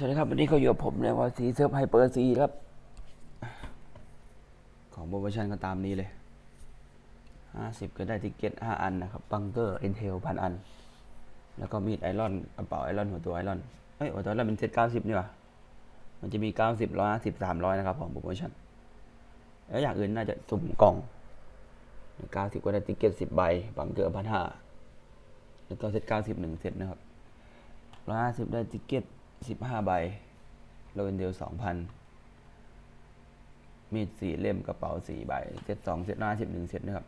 สวัสดีครับ วันนี้เขาอยู่กับผมเลยว่าสีเซิร์ฟไฮเปอร์ซีครับ ของโปรโมชั่นก็ตามนี้เลยห้าสิบก็ได้ติเก็ตห้าอันนะครับ บังเกอร์เอินเทลพันอัน แล้วก็มีดไอรอนกระเป๋าไอรอนหัวตัวไอรอนเอ้ยหัวตัวไอรอนเป็นเซตเก้าสิบนี่หว่ามันจะมีเก้าสิบร้อยห้าสิบสามร้อยนะครับของโปรโมชั่น แล้วอย่างอื่นน่าจะสุ่มกล่องเก้าสิบก็ได้ติเก็ตสิบใบ บังเกอร์พันห้าแล้วก็เซตเก้าสิบหนึ่งเซตนะครับร้อยห้าสิบได้ติเก็ต สิบห้าใบโรเวนเดลสองพันมีดสี่เล่มกระเป๋าสี่ใบเซตสองเซตหน้าสิบหนึ่งเซตนะครับ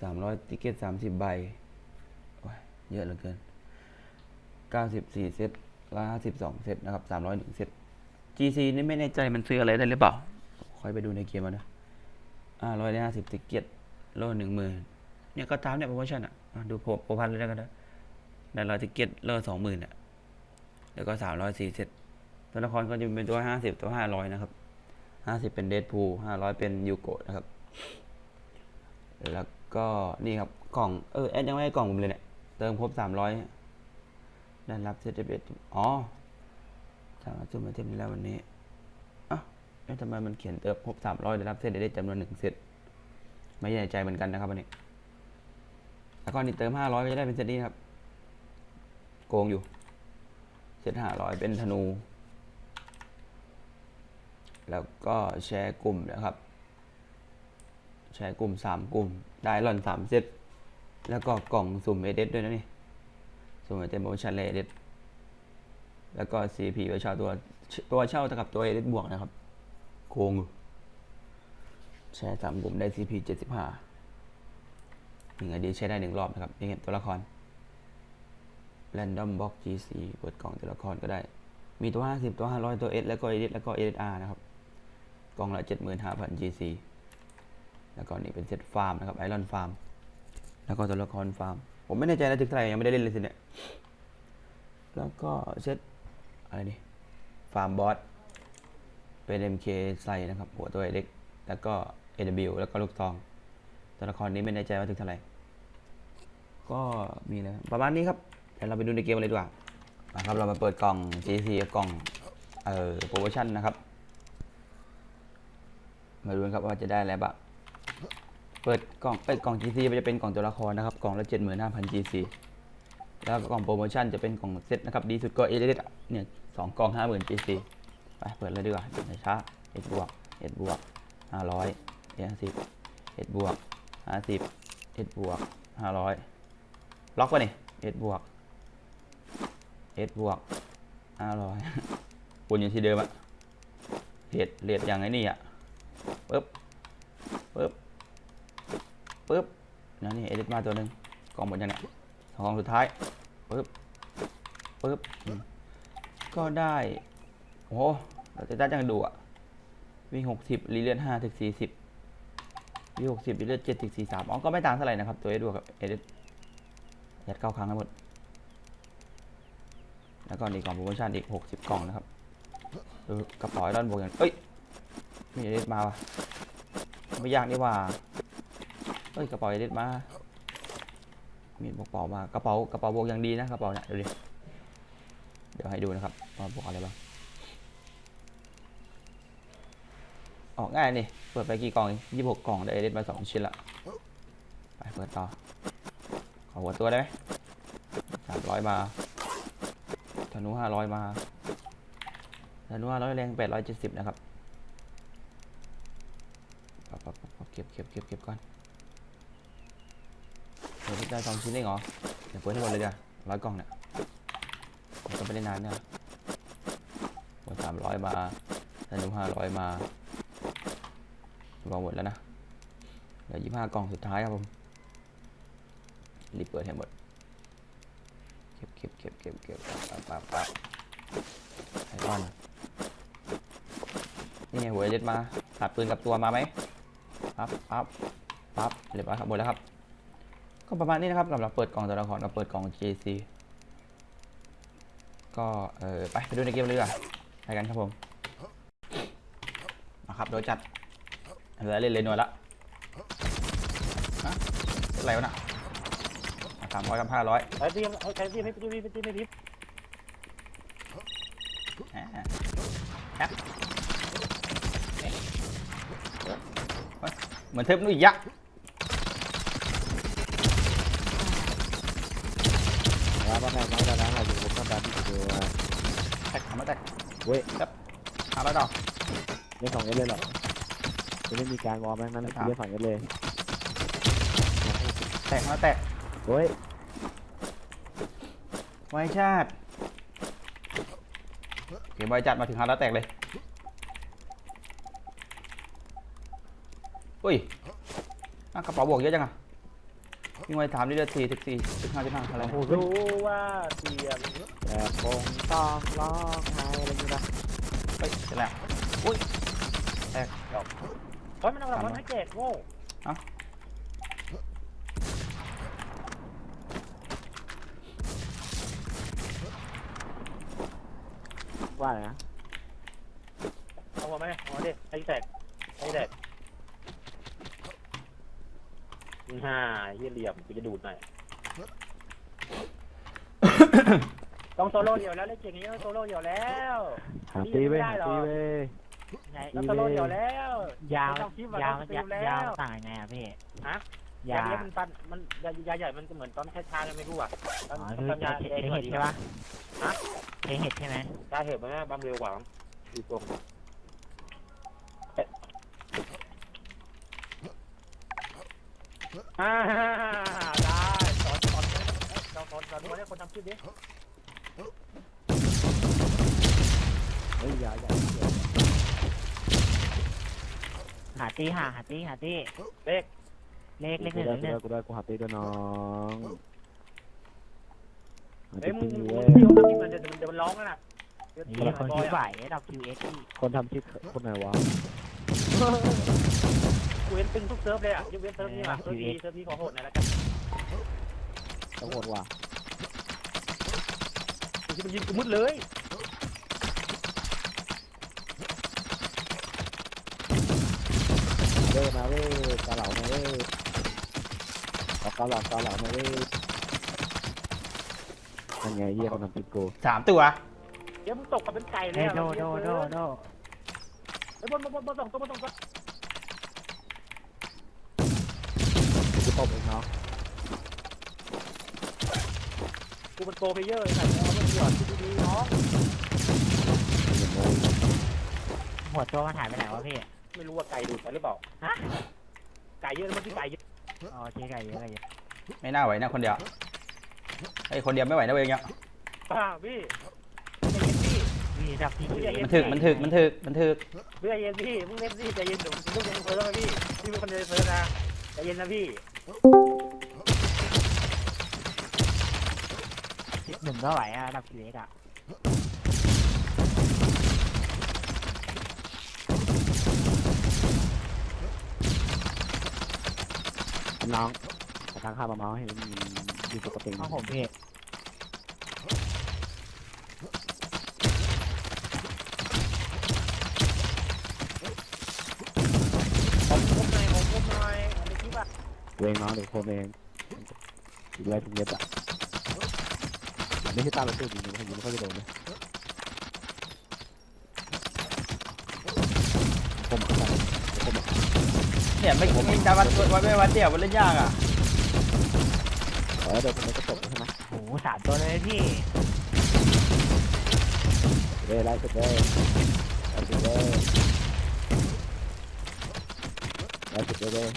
สามร้อยติเก็ตสามสิบใบเยอะเหลือเกินเก้าสิบสี่เซตร้อยห้าสิบสองเซตนะครับสามร้อยหนึ่งเซต GC นี่ไม่แน่ใจมันซื้ออะไรได้หรือเปล่าค่อยไปดูในเกมเอานะอ่าร้อยห้าสิบติเก็ตโลหนึ่งหมื่นเนี่ยก็ตามเนี่ยโปรโมชั่นอะ ดูโปรพันเลยแล้วกันนะได้ร้อยติเก็ตโลสองหมื่นอะ แล้วก็สามร้อยสี่เซตตัวละครก็จะเป็นตัวห้าสิบตัวห้าร้อยนะครับห้าสิบเป็นเดดพูห้าร้อยเป็นยูโกะนะครับ แล้วก็นี่ครับกล่องเออแอดยังไม่ให้กล่องผมเลยเนี่ยเติมครบสามร้อยได้รับเซตเอ็ดอ๋อสามารถจุ่มมาเต็มนี้แล้ววันนี้อะเอ๊ะทำไมมันเขียนเติมครบสามร้อยได้รับเซตเด็ดจำนวนหนึ่งเซตไม่แน่ใจเหมือนกันนะครับวันนี้แล้วก็นี่เติมห้าร้อยก็จะได้เป็นเซตนี้ครับ โกงอยู่ เซตห้าร้อยเป็นธนู แล้วก็แชร์กลุ่มนะครับ แชร์กลุ่มสามกลุ่ม ได้หล่อนสามเซตแล้วก็กล่องสุ่มเอเดด้วยนะนี่ สุ่มเอเดโมชั่นเลเอเดแล้วก็ CP ไว้เช่าตัวตัวเช่าเท่ากับตัวเอเดบวกนะครับ โกงแชร์สามกลุ่มได้ CP เจ็ดสิบห้าหนึ่งไอดีใช้ได้หนึ่งรอบนะครับยังตัวละคร Random Box GC เปิดกล่องตัวละครก็ได้ มีตัว 50 ตัว 500 ตัว S แล้วก็ Edit แล้วก็ SR นะครับ กล่องละ 75,000 GC แล้วก็นี่เป็นเซตฟาร์มนะครับ Iron Farm แล้วก็ตัวละครฟาร์ม ผมไม่แน่ใจนะถึงเท่าไหร่ยังไม่ได้เล่นเลยสิเนี่ย แล้วก็เซตอะไรนี่ฟาร์มบอสเป็น MK ใส่นะครับ หัวตัวเล็กแล้วก็ AW แล้วก็ลูกซอง ตัวละครนี้ไม่แน่ใจว่าถึงเท่าไหร่ก็มีนะประมาณนี้ครับ เดี๋ยวเราไปดูในเกมเลยดีกว่ามาครับเรามาเปิดกล่อง GC กับกล่องเอ่อโปรโมชั่นนะครับ มาดูกันครับว่าจะได้อะไรบ้างเปิดกล่องเปิดกล่อง GC มันจะเป็นกล่องตัวละครนะครับกล่องละ75,000 GC แล้วกล่องโปรโมชั่นจะเป็นกล่องเซตนะครับดีสุดก็เอเดเนี่ยสองกล่อง50,000 GC ไปเปิดเลยดีกว่าเดี๋ยวช้าเอ็ดบวกเอ็ดบวก500เอ็ดสิบเอ็ดบวก50เอ็ดบวก500ล็อกป่ะนี่เอ็ดบวก เอสบวกห้าร้อยวนอยู่ที่เดิมอะเลดเลดอย่างไอ้นี่อะปึ๊บปึ๊บปึ๊บนั่นนี่เอสมาตัวหนึ่งกองหมดยังเนี่ยสองกองสุดท้ายปึ๊บปึ๊บก็ได้โอ้โหเราจะได้จังดูอะวิ่งหกสิบรีเลียนห้าถึงสี่สิบวิ่งหกสิบรีเลียนเจ็ดถึงสี่สามอ๋อก็ไม่ต่างเท่าไหร่นะครับ ตัวเอสบวกับเอลิสยัดเก้าครั้งทั้งหมด แล้วก็นี่กล่องโปรโมชั่นอีก 60 กล่องนะครับดูกระเป๋าไอรอนบวกอย่างเอ้ยมีเอเดมาวะไม่ยากนี่ว่าเอ้ยกระเป๋าเอเดมา มีกระเป๋ามากระเป๋ากระเป๋าบวกอย่างดีนะกระเป๋าเนี่ยดูดิเดี๋ยวให้ดูนะครับว่าบวกอะไรบ้างออกง่ายนี่เปิดไปกี่กล่องยี่หกกล่องได้เอเดมาสองชิ้นละไปเปิดต่อขอหัวตัวได้ไหมสามร้อยมา นูห้าร้อยมาธนูห้าร้อยแรงแปดร้อยเจ็ดสิบนะครับปับปับปับเก็บเก็บเก็บเก็บก่อนเดี๋ยวได้สองชิ้นเองเหรอ เดี๋ยวเปิดให้หมดเลยเดี๋ยวร้อยกล่องเนี่ยผมก็ไม่ได้นานเนี่ยหัวสามร้อยมาธนูห้าร้อยมารวมหมดแล้วนะ เดี๋ยวยี่ห้ากล่องสุดท้ายครับผม รีบเปิดให้หมด เก็บเก็บเก็บเก็บปั๊บปั๊บปั๊บไอรอนนี่ไงหัวเด็ดมาหัดปืนกับตัวมาไหมปั๊บปั๊บปั๊บเรียบร้อยครับหมดแล้วครับ ก็ประมาณนี้นะครับสำหรับเปิดกล่องตัวละครกับเปิดกล่อง JC ก็เออไปไปดูในเกมเลยดีกว่าไปกันครับผมมาครับโดยจัดเหลือเล่นเลยหน่วลละอะไรวะน่ะามร้อยกับห้าร้อยใช้ที่ใช้ที่ไม่พี่ไม่พี่ไม่พี่แอปเอ๊ะเหมือนเทปนุ่ยยะแล้วก็แม่น้องจะนั่งอยู่บนต้นแบบที่ดูแตกทำมาแตกเว้ยครับหาแล้วดอกเล่นสองเอสเลยหรอจะไม่มีการวอร์มนั้นเล่นสองเอสเลยแตกมาแตกเฮ้ย ไว้ชาติโอเคไว้จัดมาถึงหาแล้วแตกเลยอุ้ยอะกระเป๋าบวกเยอะจังอะวิ่งไว้ถามนี่เดือดสี่สิบสี่สิบห้าสิบห้าอะไรนะรู้ว่าเสียงแต่คงต้องร้องไห้อะไรอย่างเงี้ยเฮ้ยเสร็จแล้วอุ้ยแตกเพราะมันเอาแบบว่าให้แจกโง่ ว่าไงนะเอามาไหมเอามาดิให้แตกให้แตกฮ่าเยี่ยเหลี่ยมกูจะดูดหน่อย ต้องโซโล่เดียวแล้วเล่นเก่งอย่างนี้ต้องโซโล่เดียวแล้วหาตีเว้ยหาตีเว้ยไงต้องโซโล่เดียวแล้วยาวไม่ต้องคิดว่ายาวต้องยาฟิลแล้วยาวต่างไงอะพี่ฮะ ยายาเนี้ยมันปันมันยายาใหญ่ มันก็เหมือนตอนช้าๆยังไม่รู้อะตอ๋อนอคือตอนยาเทเองเห็ดใช่ปะฮะเทเห็ดใช่ไหมยาเห็ดมันบำเร็วกว่าดูตรงอ่าได้สอนสอนเราสอนสอนดูให้คนทำคลิปดิเฮ้ยอย่าอย่าหาตีหาหาตีหาตีเลข เลขเลขหกูนึ่งได้เลขหกูนึ่งได้กูหาตีด้วยน้องหาเอ้ตียมึงอยู่มึเว้งยที่เขาทำคลิปมันเดี๋ยวเดี๋ยวมันร้องแล้วน่ะเดี๋ยวนี่คนบคิอดยไหวอะดอกคิวเอสที่คนทำชิปคนไหนวะกูเห็นตึงทุกเซิร์ฟเลยอะยกเว้นเซิร์ฟนี้ว่ะเซิร์ฟนี้เซิร์ฟนี้ขอโหดหน่อยละกันต้องโหดว่ะที่มันยิงกูมืดเลยเว้ยมาเว้ยกาเหลามาเว้ย เอากาเหลากาเหลามาเว้ยยังไงเยี่ยคนทำชิปกูสามตัว เดี๋ยวมึงตกกับเป็นไก่เลเฮ้ยยอะโดโดโดโดไอ้บนบนบนบนสองตัวบนสองตัวกูตบเองเนาะกูเป็นโปรเพลเยอร์ไอ้ไก่เอาไปหยอดที่ดีๆน้องอย่างงงหัวตัวมันหายไปไหนวะพี่ ไม่รู้ว่าไก่ดูดไปหรือเปล่าฮะไก่เยอะเมื่อกี้ไก่เยอะ อ๋อเจ๊ไก่เยอะไก่เยอะไม่น่าไหวนะคนเดียวไอ้ยคนเดียวไม่ไหวนะเว้ยเนี่ยป้าพี่ใจเย็นพี่พี่ดอกที่คิวเอสมันถึกมันถึกมันถึกมันถึกใจเย็นพี่มึงเล่นพี่ใจเย็นเดี๋ยวมึงลูกยังเฟิร์สนะพี่พี่เป็นคนเดินเฟิร์สนะใจเย็นนะพี่หนึ่งก็ไหวอะดอกคิวเอ สอะน้องขอทางข้ามมาเมาส์ให้มันอยู่ปกติห้องผมพี่ผมผมหน่อยผมผมหน่อยในคลิปอะตัวเองน้องเด็กโคมเองอีกไรทุกเม็ดอะไม่ใช่ตาเราตื้อจริงๆเขายิงไม่ค่อยจะโดนเลยผมอะผมอะ เนี่ยไม่ไม่จะวัดวัดไม่วัดเดี่ยวมันเล่นยากอะขอให้โดนคนนี้ก็จบใช่ไหมโอ้โหสามตัวเลยพี่เว้ยไล่สุดเลยไล่สุดเลยไล่สุดเลยเว้ย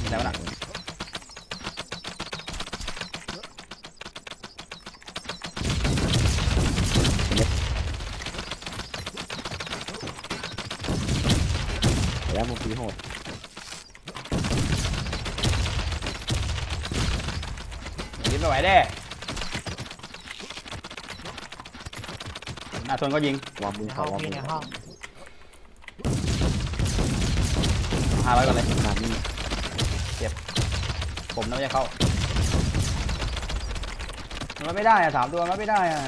มีอะไรบ้างแล้วมึง ปีโหดยิงไม่ไหวเด้หน้าทนก็ยิงวางมือในขห้อองวางพี่มืในอห้องห้าร้อยก่อนเลยขนาดนี้ผมน่าจะเข้ามันไม่ได้อะสามตัวมันไม่ได้อะ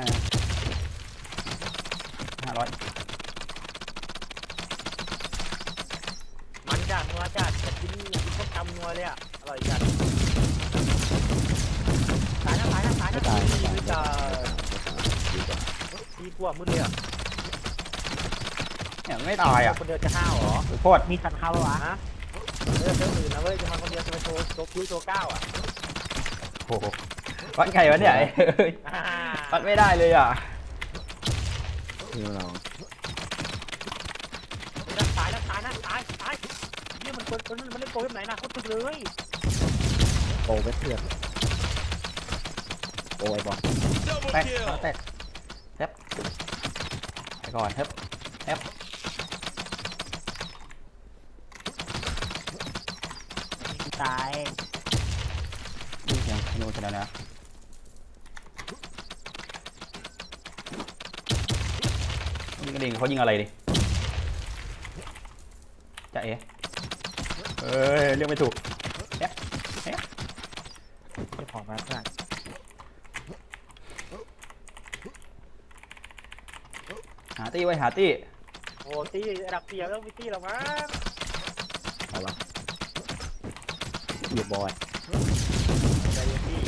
ห้าร้อย นัวจัดแต่กินกินพวกตำนัวเลยอะ อร่อยจัดตายนะตายนะตายนะตายมืดจ้าตีกลัวมืดเลยอะเนี่ยไม่ตายอะคนเดียวจะห้าวเหรอโคตรมีสัตว์เขาเหรอฮะเรื่องอื่นนะเว้ยจะมาคนเดียวจะมาโชว์โชว์คิ้วโชว์ก้าวอะโอ้โหวัดไก่วะนี่ยวัดไม่ได้เลยอะคือเรา เนี่ยมันคนคนมันเล่นโปรเกมไหนนะโคตรตึกเลยโปเวสเทียนโปไอบอลแตกเอาแตกแทบไปก่อนแทบตายยิงเสียงธนูชนะนะยิงกระดิ่งเขายิงอะไรดิจะเอ๋ เอ้ยเรียกไม่ถูกเจ้าของมาเพื่อนหาตี้ไว้หาตี้โอ้ตีระดับเสียแล้วมีตีหรอมั้งเอาละเกียร์บอยใจเย็นพี่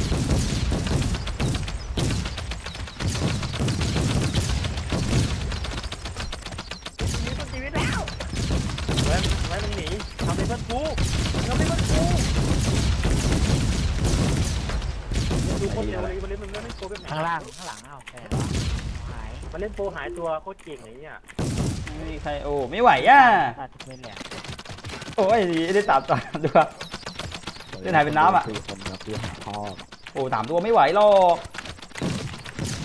ชีวิตชีวิตแล้วไว้ไว้มันหนีำเป็นเพื่อนกูทำเป็นเพื่อนกูดูคนเดียวเลยมันเล่นมันเล่นโปรเกมไหนข้างล่างข้างหลังเอ้าไปไหนวะหายมันเล่นโปรหายตัวโคตรเก่งเลยเนี่ยไม่มีใครโอ้ไม่ไหวอะน่าจะเป็นแหละโอ้ยได้สามตัวตัวเล่นหายเป็นน้ำอะสี่คนครับเพื่อหาพ่อโอ้สามตัวไม่ไหวหรอก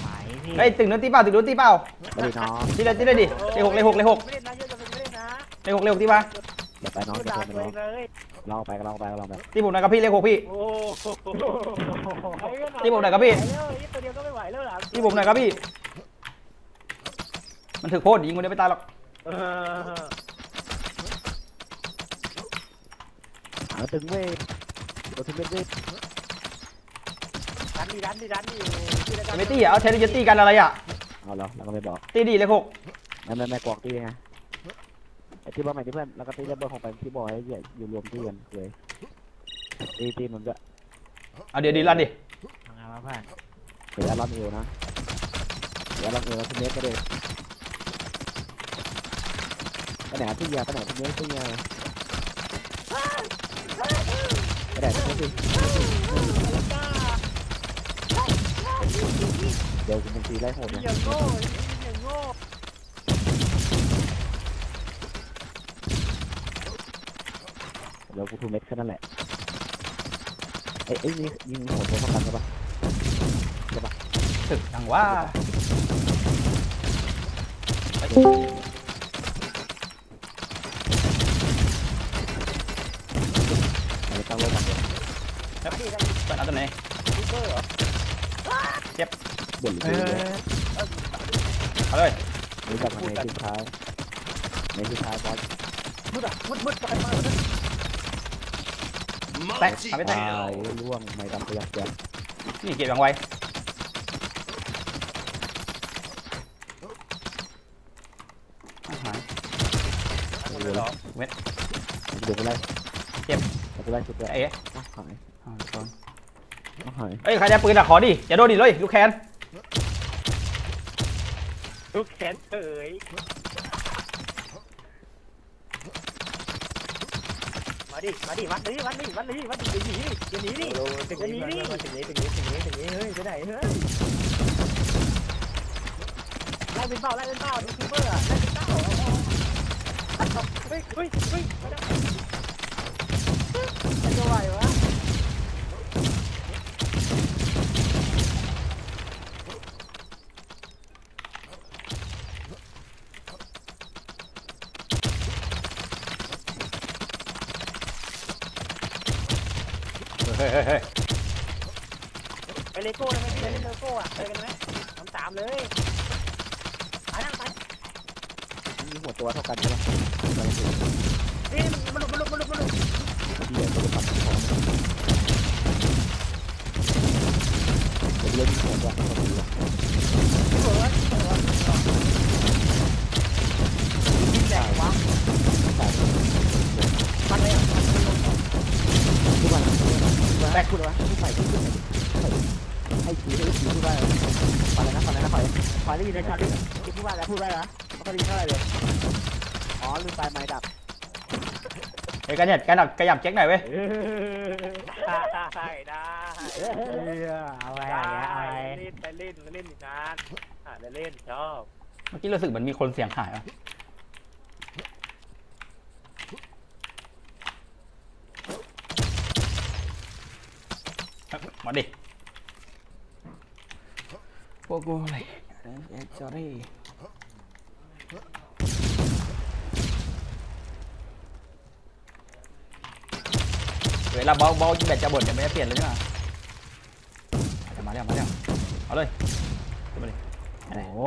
หายพี่เฮ้ยตึงโดนตีเปล่าตึงโดนตีเปล่าไม่ได้น้องตีเลยตีเลยดิเลขหกเลขหกเลขหกไม่เล่นนะเยอะจะไม่เล่นนะเลขหกเลขหกตีมาอ ย่าไปน้องก็จะด่าไปตัวน้อเองงเลยลองไปก็ลองไปก็ลองไปตีผมหนะครับพี่เลขหกพี่โอ้โหที่ผมหน่อยครับพี่ตัวเดียวก็ไม่ไหวแล้วหรอตีผมหน่อยครับพี่ มันถือโคตรยิงคนเดียวไม่ตายหรอกเออหาตึงเว้ยตัวถึงเว้ยดันดิดันดิดันดิไม่ตีอะเอาเทนนิสตีกันอะไรอะเอาแล้วแล้วก็ไม่บอกตีดีเลขหกไม่ไม่ไม่กวอกตีไงไอ้ ที่บอกใหม่ที่เพื่อนแล้วก็ตีระเบิดของไปที่บอกให้อยู่รวมที่กันเลยตีตีมันก็เอาเดี๋ยวดีลั่นดิทำไงวะเพื่อนเสียรอนเอวนะเสียรอนเอวแล้วทีนี้ก็เลยไปไหนที่ยาไปไหนที่นี้ที่ยาไปไหนที่นี้เดี๋ยวคุณตีไล่โหดนะ อย่างโง่อย่างโง่เดี๋ยวกูทูเม็ดแค่นั้นแหละไอ้ไอ้นี่ยิงโหดตัวเท่ากันใช่ปะตึกทางว่าอันนี้ตั้งโลกมันเลยเปิดเอาตัวไหนซูเปอร์เหรอบ่นหรือเอเปล่าอเอาเลยนี่แบบในสุดท้ายในสุดท้ายบอสมืดอะมืดมืดไปมา แตกทำไม่แตตากยล่วงไม่ดำพยักแจ๊นี่เก็บวางไว้เอาหายดูแล้วดูไปไล่ไปไล่สุดเลยจะเอ๋หายเอาก่อนหายเอ้ยใครได้ปืนอะขอดิอย่าโดนดิเลยลูกแคนลูกแขนเฉยมา ดิ มาดิ วัดดิวัดดิวัดดิวัดดิอย่าหนีอย่าหนีดิอย่าหนีดิถึงนี้ถึงนี้ถึงนี้ถึงนี้เฮ้ยไปไหนเฮ้ยไล่เป็นเป้าไล่เป็นเป้าดูซูเปอร์อะไล่เป็นเป้าเฮ้ยเฮ้ยเฮ้ยไม่ได้จะไหววะ เฮ้ยไปเลโก้เลยไหมพี่เล่นเลโก้อะไปกันไหมทำตามเลยไปนั่งไปมีหัวตัวเท่ากันใช่ไหมนี่มันหลุดมันหลุดมันหลุดมันหลุดที่เหลือตัวปัดของเดี๋ยวเล่นหัวตัวคนเดีย พูแบกพูดว่าพูดใส่พูดใส่ไอ้ผีไอ้ผีพูดว่าอะไรนะฝันอะไรนะฝันฝันได้ยินปะชัดเลยพูดว่าแล้วพูดว่าแล้วเขาได้ยินเท่าไหร่เลยอ๋อลืมไปไม้ดับเฮ้ยกันเนี่ยกันดับกระยับเจ๊ไหน่อยเว้ยได้ได้เอาไปเอาไปเล่นไปเล่นเล่นอีกนานอ่าเล่นชอบเมื่อกี้รู้สึกเหมือนมีคนเสียงหายอะ มาดิพวกกูอะไรเอ็กซ์จอรี่เวลาเบาเบาแบตจะบ่นจะไม่ได้เปลี่ยนเลยใช่ไหมมาเร็วมาเร็วเอาเลยมาดิโอ้โห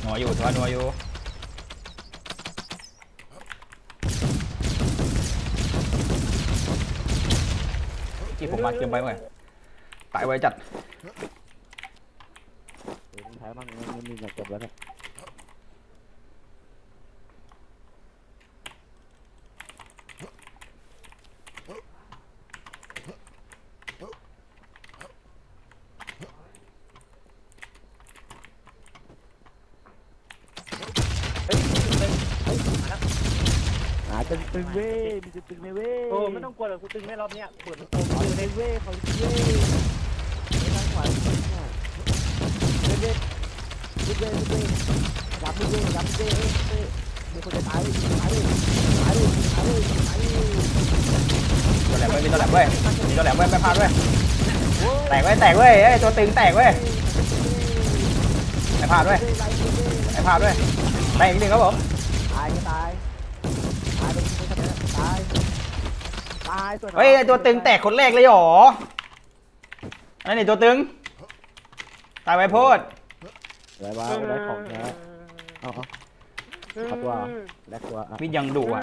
หนัวอยู่ทัวหนัวอยู่ ผมมาเกมไปมื่อไหร่ตายไวจัดเท้ายบ้างมันมีจบแล้วตึงเฮ้ยมาแล้วหตึงตึยมีตึงตึงเว้ยโอ้ไม่ต้องกลัวหรอกกูตึงไม่รอบเนี้ยเปิดมันโเรเว่เขาเว่ไปทางขวาไปทางขวาเรเว่เรเว่เรเว่รับเรเว่รับเรเว่เรเว่มีคนจะตายตายเลยตายเลยตายเลยตายเลยตัวแหลมเว้ยมีตัวแหลมเว้ยมีตัวแหลมเว้ยเว่เว่ลาดเว้ยแตกเว้ยแตกเว้ยไอ้ตัวตึงแตกเว้ยไเว่ลาดเว้ยไเว่ลาดเว้ยแตกอีกหเว่งครับผม เฮ้ยไอ้ตัวตึงแตกคนแรกเลยหรอนั่นนี่ตัวตึง ตายไปโพดไรวะได้ของแท้อาเอาขัดว่าแลกตัวอะมีดยังดุอะ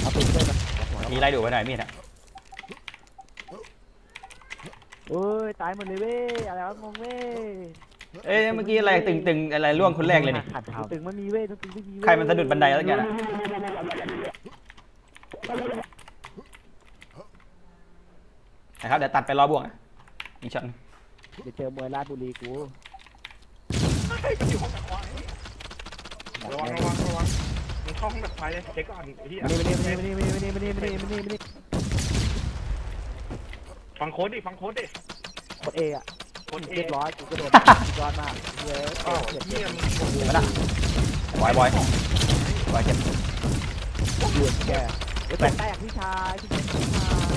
เอาปืด้วนะมีไรดุไปหน่อยมีดอะโอ้ยตายหมดเลยเว้ยอะไรวะงงเว้ยเอ้ยเมื่อกี้อะไรตึงๆอะไรล่วงคนแรกเลยนี่เตึงมันมีเว้ยตึงไม่มียใครมันสะดุดบันไดแล้วกันอะ นะครับเดี๋ยวตัดไปรอบวกนะอีกช็อตนึงเดี๋ยวเจอมวยราชบุรีกูระวังระวังระวังมึงเข้าห้องดับไฟเลยเช็คก่อนไอ้เหี้ยไม่ได้ไม่ได้ไม่ได้ไม่ได้ไม่ได้ไม่ได้ไม่ได้ไม่ได้ฟังโค้ดดิฟังโค้ดดิกดเออะโค้ดเอเรียบร้อยกูกระโดดสุยอดมากเยอะอ้เหี้ยมึโอ้โหมาละบอยบอยบอยเจ็บเลือดแกเดี๋ยวแตกพี่ชายพี่ชาย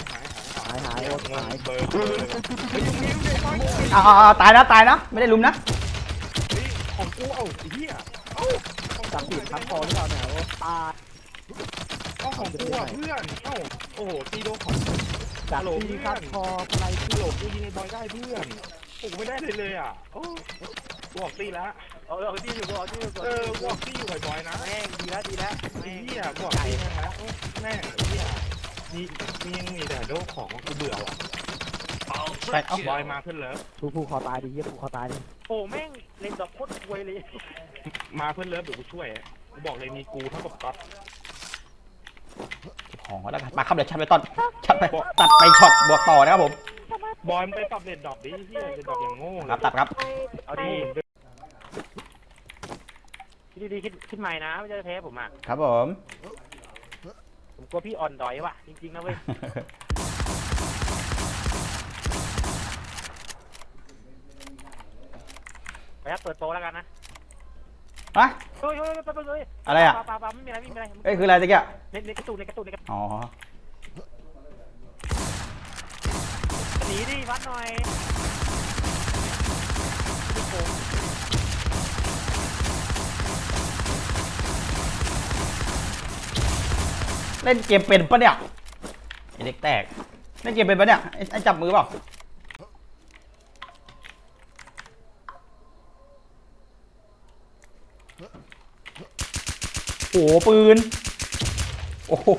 ยอ่าอ่าตายนะตายนะ ไม่ได้ลุมนะนี่ของกูเอ้าไอ้เหี้ยเอ้าจับผิดคันคอหรือเปล่าเนี่ยโอ้ตายเอ้าของกูอะเพื่อนเอ้าโอ้โหตีโดนของจับที่คันคออะไรกูหลบกูยิงไอ้บอยได้เพื่อนกูไม่ได้เลยเลยอะโอ้กูออกตีแล้วเอาเอาที่อยู่เอาที่อยู่เออกูออกตีอยู่บ่อยๆนะแม่งดีแล้วดีแล้วไอ้เหี้ยกูออกตีนะแม่งไอ้เหี้ย มีมียังมีแต่โดนของกูเบื่อว่ะไปเอ้าบอยมาขึ้นแล้วผู้ผู้คอตายดิเยี่ยผู้คอตายดิโอ้แม่งเล่นดอกโคตรรวยเลยมาเพื่อนเลิฟเดี๋ยวกูช่วยกูบอกเลยมีกูเท่ากับก๊อตของก็แล้วกันมาครับเดี๋ยวชัดไปตอนชัดไปตัดไปช็อตบวกต่อนะครับผมบอยมันไปปรับเลนดอกดิเฮียเลนดอกอย่างโง่ครับตัดครับเอาดีคิดดีๆคิดคิดใหม่นะไม่ใช่แพ้ผมอะครับผม ผมกลัวพี่อ่อนดอยว่ะ จริงๆนะเว้ย ไปครับเปิดโปรแล้วกันนะฮะ เฮ้ยเฮ้ยไปไปเลยอะไรอะปาปาปาไม่มีอะไรไม่มีอะไรเอ้ยคืออะไรตะเกียในในกระตุกในกระตุกในกระตุกอ๋อ หนีดิวัดหน่อยพี่โกง เล่นเกมเป็นปะเนี่ยไอเด็กแตก เล่นเกมเป็นปะเนี่ยไอ้ไอ้จับมือเปล่าโอ้โหปืน โอ้โห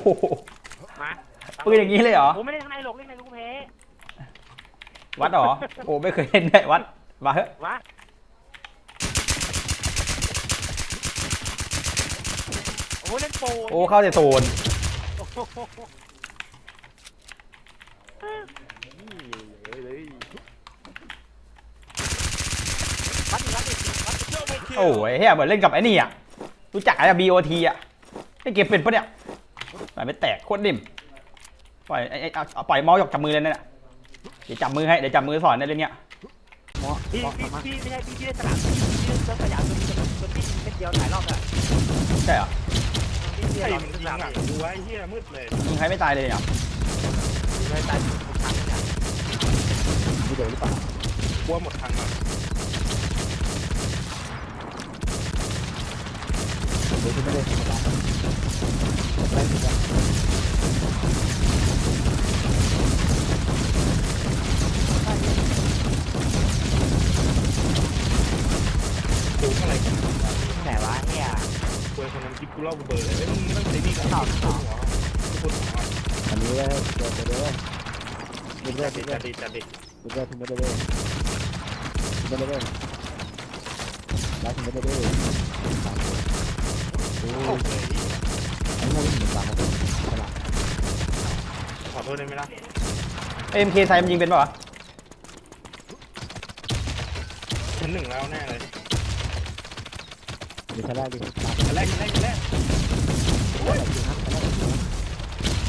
มาปืนอย่างนี้เลยเหรอ ผมไม่ได้ข้างในหรอกเล่นในลูกเพวัดเหรอ โอ้ไม่เคยเล่นด้วยวัด มาเถอะวะโอ้เล่นโปรโอ้เข้าแต่โซน โอ้โหวัดดิวัดดิวัดดิโอ้ยเฮียเหมือนเล่นกับไอ้นี่อะ รู้จักไอ้ BOT อะเล่นเกมเป็นปะเนี่ยปล่อยไม่แตกโคตรดิ่มปล่อยไอ้ไอ้เอาเอาปล่อยเมาส์หยอกจับมือเลยนั่นน่ะเดี๋ยวจับมือให้เดี๋ยวจับมือสอนในเรื่องเนี้ยเหมาะพี่เหมาะพี่มากพี่ไม่ใช่พี่พี่ได้สนามพี่พี่ได้สยามตัวนี้ตัวพี่เม็ดเดียวหลายรอบอะใช่เหรอ พี่พี่ไอ้เรามันเป็นยิสงนามอะพี่ดูไว้เฮียมืดเลยยิงใครไม่ตายเลยเนี่ยเลยตายทุกครั้งเนี่ยมีเดี๋ยวหรือเปล่ากลัวหมดทางอะเดี๋ยวจะไม่ได้ธรรมดาแรงจริงจังดูอะไรกันไหนวะเฮีย กลัวคนนั้นคิดกูเล่ากูเบอร์เลยเอ้ยมึงไม่ต้องใช้นี่กันต่อต่อหัวกูปวดอันนี้เลยเดี๋ยวเดี๋ยวเดี๋ยวเดี๋ยวจัเดี๋ดยวดิเดี๋ยวจัดดิจัดดิเดี๋ยวถึงไม่ได้เลยถึงไม่ได้เลยแล้วถึงไม่ได้เลยสามคนโอ้ยเลยอันนี้ไม่เหมือนสามคนขนาดขอโทษได้ไหมล่ะเอ็มเคไซมันยิงเป็นปะวะชั้นหนึ่งแล้วแน่เลยเดี๋ยวชั้นแรกดิชั้นแรกชั้นแรกชั้นแรกชั้นแรกจริงนะชั้นแรกจริงนะ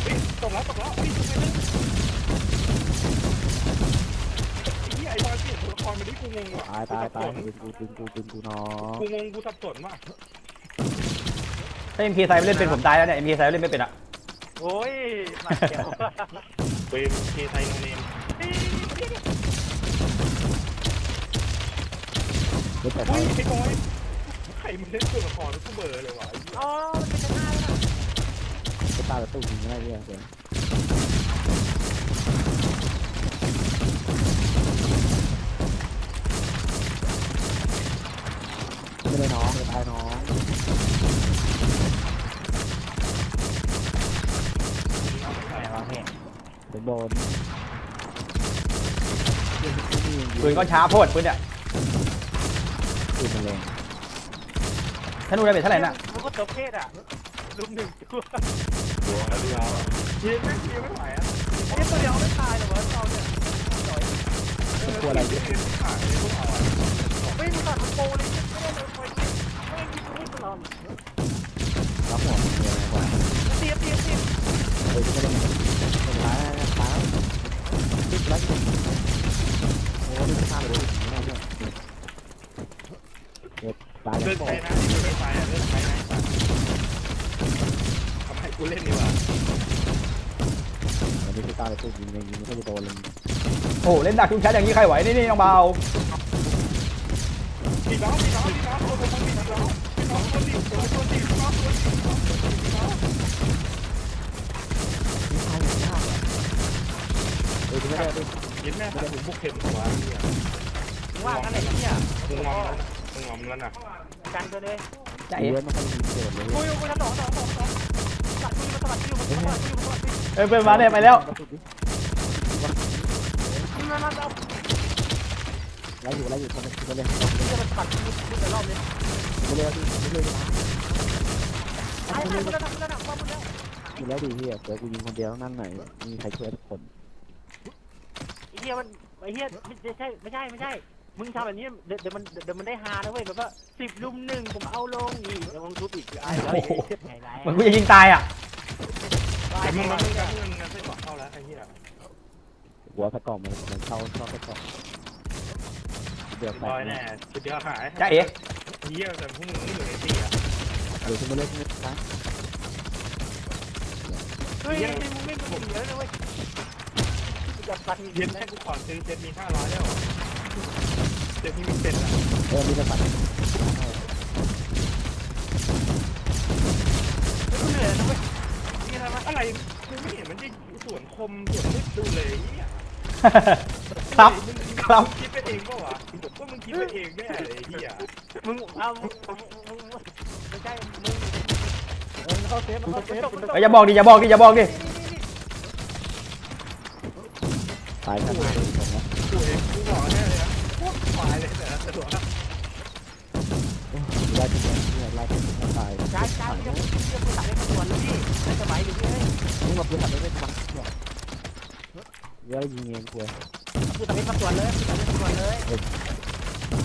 เฮ้ยตกแล้วตกแล้วเฮ้ยทำไมเนี่ยไอ้เหี้ยไอ้บอยเปลี่ยนตัวละครมาดิกูงงว่ะตายตายตายกูดึงกูดึงกูดึงกูน้องกูงงกูสับสนว่ะถ้าเอ็มเคไซเล่นเป็นผมตายแล้วเนี่ยเอ็มเคไซเล่นไม่เป็นอะโอ้ยมาเดี๋ยวเวมเคไทยโนเนมเดี๋ยวแต่เฮ้ยไอ้บอย มันเล่นตัวละครแล้วกูเบอร์เลยวะไอ้เหี้ยอ๋อมันเป็นยังไงล่ะก็ตาแต่ตู้ยิงไม่ได้เนี่ยเดี๋ยไม่ได้น้องไม่ตายน้องไหนวะพี่เป็นโดนปืนก็ช้าโพดปืนเนี่ยปืนมันแรง ถ้านูได้เป็นเท่าไหร่น่ะมันก็ตบเพศอะลุมหนึ่งตัวตัวเดียวเย็นแม่งเย็นไม่ไหวอะไอ้ตัวเดียวไม่ตายหรอวะเราเนี่ยกลัวอะไรเย็นไม่ขายเลยพวกเราอะไม่มีตัดโปรเลยไม่ได้เลยคอยไม่ยิงไม่ตลอดรับหัวเลยกว่าเตียเตียเตียเฮ้ยไม่ได้เป็นร้ายตายติดแล้วโอ้ดิข้ามเลยไม่ได้เด็ดตายเลิแล้ว กูเล่นดีกว่าอันนี้คือตาแต่ตู้ยิงยิงยิงไม่ได้โดนเลยโอ้โหเล่นดักทุกชั้นอย่างนี้ใครไหวนี่นี่น้องเบาพี่น้องพี่น้องพี่น้องคนคนพี่น้องพี่น้องคนดีคนคนดีพี่น้องคนดีพี่น้องพี่น้องนี่ใครอย่างยากเฮ้ยไม่ได้ดิยินแม่ถ้าผมบุกเข็มหัวเนี่ยว่ากันเลยเนี่ยมึงงอมมึงงอมแล้วนะกันตัวเลยจะเยเอ๋อะมันก็ยิงเกิดเลยกูอยู่กูจะสองสองสองสอง เอ้ยเพื่อนมาเนี่ยไปแล้วมามาเอาไล่อยู่ไล่อยู่ทำไปเลยจะมาสวัสดีทุกรอบเลยไปเลยไปเลยตายตายกูจะทำกูจะทำว่ามึงแล้วอยู่แล้วดีเฮียเดี๋ยวกูยิงคนเดียวนั่นไหนมีใครช่วยทุกคนไอ้เหี้ยมันไอ้เหี้ยไม่ใช่ไม่ใช่ไม่ใช่ มึงทำแบบนี้เดี๋ยวมันเดี๋ยวมันได้ฮานะเว้ยแบบว่าสิบลุมหนึ่งผมเอาลงนี่เดี๋ยวมึงทุบอีกไอ้โอ้โหไหนไรเหมือนกูจะยิงตายอะแต่มึงมันมึงกันเงินเงินไม่บอกเข้าแล้วไอ้เหี้ยหัวกระกล่องมันมันเข้าเข้ากระกล่องเดือดบแตอยกแน่จุดเดียวหายจะเอ๋เหี้ยแต่พวกมึงไม่อยู่ในตีอะเดี๋ยวคุณมาเล่นนิดนะเฮ้ยมึงไม่มึงเยอะนะเว้ยจับสัตว์เย็นแม่กูขอซื้อเซ็ตมีห้าร้อยแล้ว เซ็ตที่มีเซ็ตอะเออมีกระสันเหนื่อยนะเว้ยนี่อะไรวะอะไรกูไม่เห็นมันจะสวนคมสวนลึกดูเลยเหี้ยครับมึงครับ คิดไปเองเปล่าวะว่ามึงคิดไปเองแน่เลยไอ้เหี้ยมึงเอามึงมึงมึงไม่ใช่มึงเออเข้าเซฟเข้าเซฟเอ้ยอย่าบอกดิอย่าบอกดิอย่าบอกดิตายขนาดผมนะ กูเองกูบอกแน่เลยนะพวกควายเลยแต่ละตัว ไล่ถึงเนี่ยไล่ถึงตายใช่ใช่เรื่องเรื่องภาษาเล่นมาส่วนแล้วพี่ในสมัยอยู่พี่เฮ้ยมึงมาปืนขับไม่เป็นบังเนี่ยเดี๋ยวยิงเองกูภาษาเล่นมาส่วนเลยภาษาเล่นมาส่วนเลย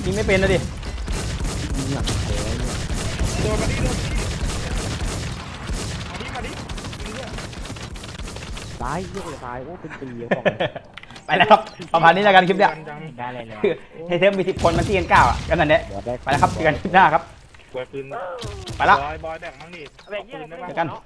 ยิงไม่เป็นนะดิยิงหลังแผลยโดนมาดิโดนมาดิมาดิตายเยอะเลยตายโอ้เป็นปีของไปแล้วครับประมาณนี้แล้วกันคลิปเนี้ยได้เลยเลยคือให้เทมมีสิบคนมาที่กันเก้าอะก็นั่นแหละไปแล้วครับเจอกันคลิปหน้าครับ กวยปืนไปละ บอยบอยแบ่งมั่งดิแบบนี้ปือะไรนได้ไม่บ้างได้เนาะ